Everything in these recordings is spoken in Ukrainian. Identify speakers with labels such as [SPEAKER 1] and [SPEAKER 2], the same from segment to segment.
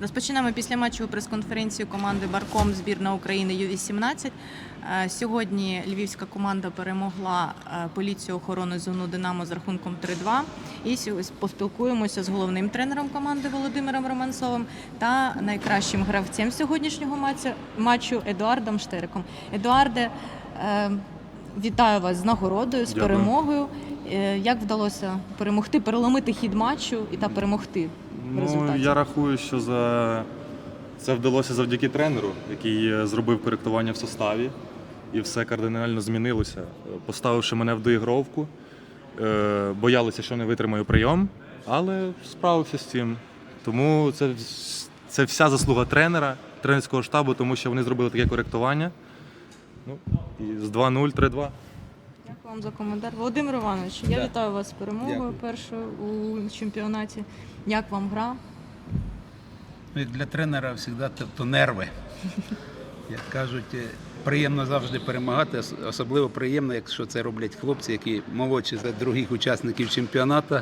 [SPEAKER 1] Розпочинаємо після матчу прес-конференцію команди Барком збірна України Ю-18. Е, Сьогодні львівська команда перемогла е, поліцію охорони зону Динамо з рахунком 3-2. І поспілкуємося з головним тренером команди Володимиром Романцовим та найкращим гравцем сьогоднішнього матчу- матчу Едуардом Штериком. Едуарде, е, вітаю вас з нагородою, з
[SPEAKER 2] Дякую.
[SPEAKER 1] перемогою. Е, Як вдалося перемогти, переломити хід матчу і та перемогти в
[SPEAKER 2] Ну, я рахую, що за... це вдалося завдяки тренеру, який е, зробив коректування в составі, і все кардинально змінилося. Е, Поставивши мене в доігровку, боялися, що не витримаю прийом, але справився з цим. Тому це, це вся заслуга тренера, тренерського штабу, тому що вони зробили таке коректування. Ну, і з 2-0, 3-2.
[SPEAKER 1] Дякую вам за коментар. Володимир Іванович, я
[SPEAKER 3] Да.
[SPEAKER 1] вітаю вас з перемогою
[SPEAKER 3] Дякую.
[SPEAKER 1] першою у чемпіонаті. Як вам гра?
[SPEAKER 3] Ну, для тренера завжди то, то нерви. Як кажуть, е, приємно завжди перемагати, ос- особливо приємно, якщо це роблять хлопці, які молодші за других учасників чемпіонату.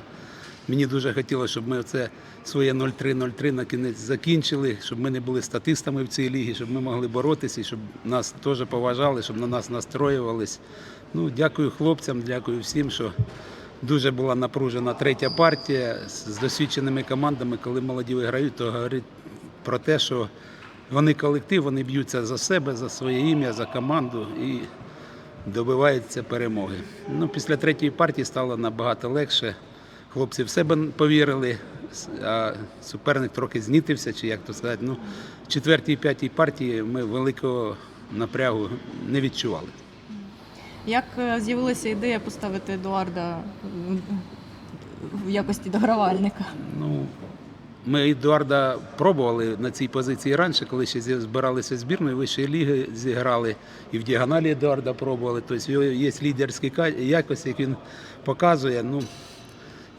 [SPEAKER 3] Мені дуже хотілося, щоб ми це своє 0-3-0-3 на кінець закінчили, щоб ми не були статистами в цій лігі, щоб ми могли боротися, щоб нас теж поважали, щоб на нас настроювались. Ну, дякую хлопцям, дякую всім, що дуже була напружена третя партія з досвідченими командами. Коли молоді виграють, то говорить про те, що вони колектив, вони б'ються за себе, за своє ім'я, за команду і добиваються перемоги. Ну, після третьої партії стало набагато легше. Хлопці в себе повірили, а суперник трохи знітився, чи як то сказати. Ну, в четвертій п'ятій партії ми великого напрягу не відчували.
[SPEAKER 1] Як е, з'явилася ідея поставити Едуарда в якості догравальника?
[SPEAKER 3] Ну, ми Едуарда пробували на цій позиції раніше, коли ще збиралися збірною вищої ліги, зіграли і в діагоналі Едуарда пробували. Тобто його є лідерські якості, які він показує. Ну,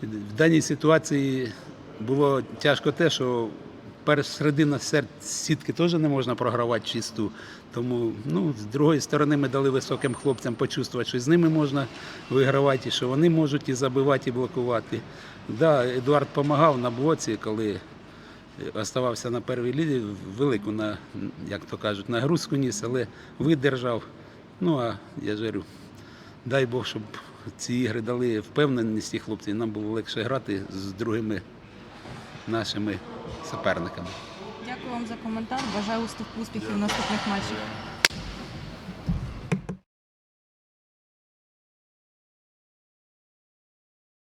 [SPEAKER 3] в даній ситуації було тяжко те, що середина сітки теж не можна програвати чисту. Тому ну, з другої сторони ми дали високим хлопцям почувствувати, що з ними можна вигравати, що вони можуть і забивати, і блокувати. Да, Едуард допомагав на блоці, коли оставався на первій лінії, велику на, як то кажуть, нагрузку ніс, але видержав. Ну а я ж говорю, дай Бог, щоб ці ігри дали впевненість і нам було легше грати з другими нашими суперниками.
[SPEAKER 1] Дякую вам за коментар. Бажаю успіх- успіхів в наступних матчах.